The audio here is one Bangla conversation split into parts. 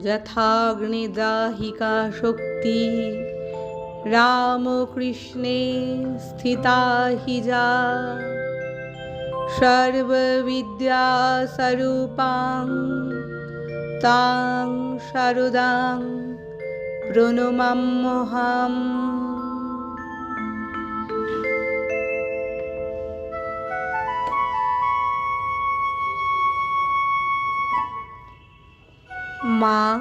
যথাগ্নিদাহিকা শক্তি। রামকৃষ্ণে স্থিতা হি যা। সর্ববিদ্যাস্বরূপাং তাং শারদাং প্রণমাম্যহাম মা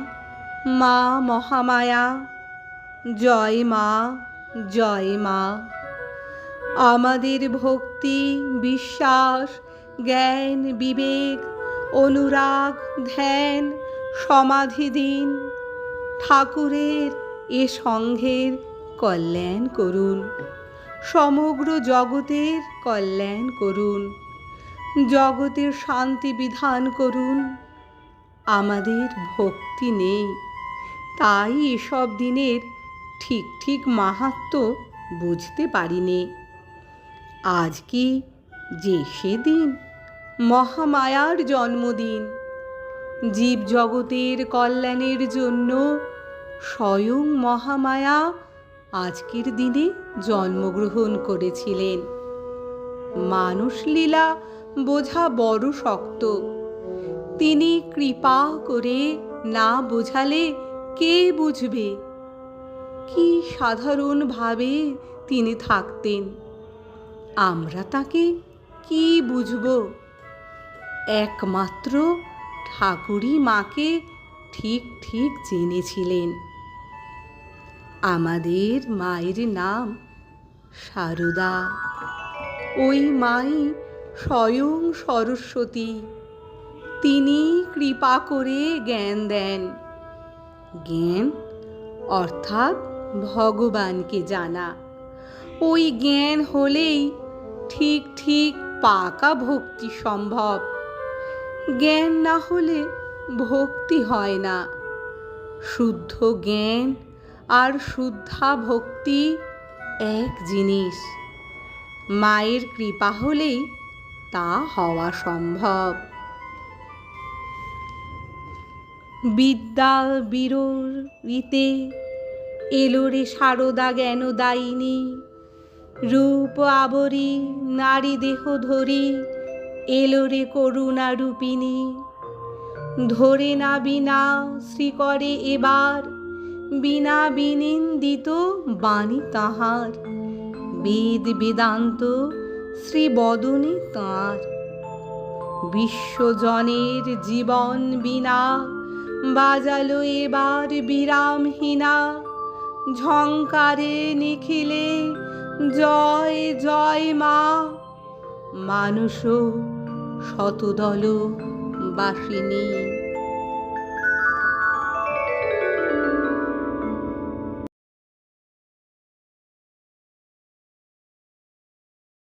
মা মহামায়া, জয় মা জয় মা। আমাদের ভক্তি, বিশ্বাস, জ্ঞান, বিবেক, অনুরাগ, ধ্যান, সমাধি দিন। ঠাকুরের এ সংঘের কল্যাণ করুন। সমগ্র জগতের কল্যাণ করুন। জগতের শান্তি বিধান করুন। আমাদের ভক্তি নেই। তাই এসব দিনের ঠিক ঠিক মাহাত্ম বুঝতে পারিনি। আজ কি যে সেদিন মহামায়ার জন্মদিন। জীব জগতের কল্যাণের জন্য স্বয়ং মহামায়া আজকের দিনে জন্মগ্রহণ করেছিলেন। মানুষ লীলা বোঝা বড় শক্ত। তিনি কৃপা করে না বোঝালে কে বুঝবে? কি সাধারণভাবে তিনি থাকতেন? আমরা তাকে কি বুঝব? একমাত্র ঠাকুরই মাকে ঠিক ঠিক জেনেছিলেন। আমাদের মায়ের নাম সারদা। ওই মাই স্বয়ং সরস্বতী। তিনি কৃপা করে জ্ঞান দেন। জ্ঞান অর্থাৎ ভগবানকে জানা। ওই জ্ঞান হলেই ঠিক ঠিক পাকা ভক্তি সম্ভব। জ্ঞান না হলে ভক্তি হয় না। শুদ্ধ জ্ঞান আর শুদ্ধা ভক্তি এক জিনিস। মায়ের কৃপা হলেই তা হওয়া সম্ভব। বিদ্যা বীরর রীতে এলো রে সারদা জ্ঞান দায়িনী রূপ আবরি, নারী দেহ ধরি, এলো রে করুণা রূপিণী। ধরে না বিনা শ্রী করে এবার, বিনা বিনিন্দিত বাণী তাহার। বেদ বেদান্ত শ্রী বদনে তাঁর। বিশ্বজনের জীবন বিনা বাজালো এবার বিরামহীনা। ঝঙ্কারে নিখিলে জয় জয় মা। মানুষ শতদল বাসিনী।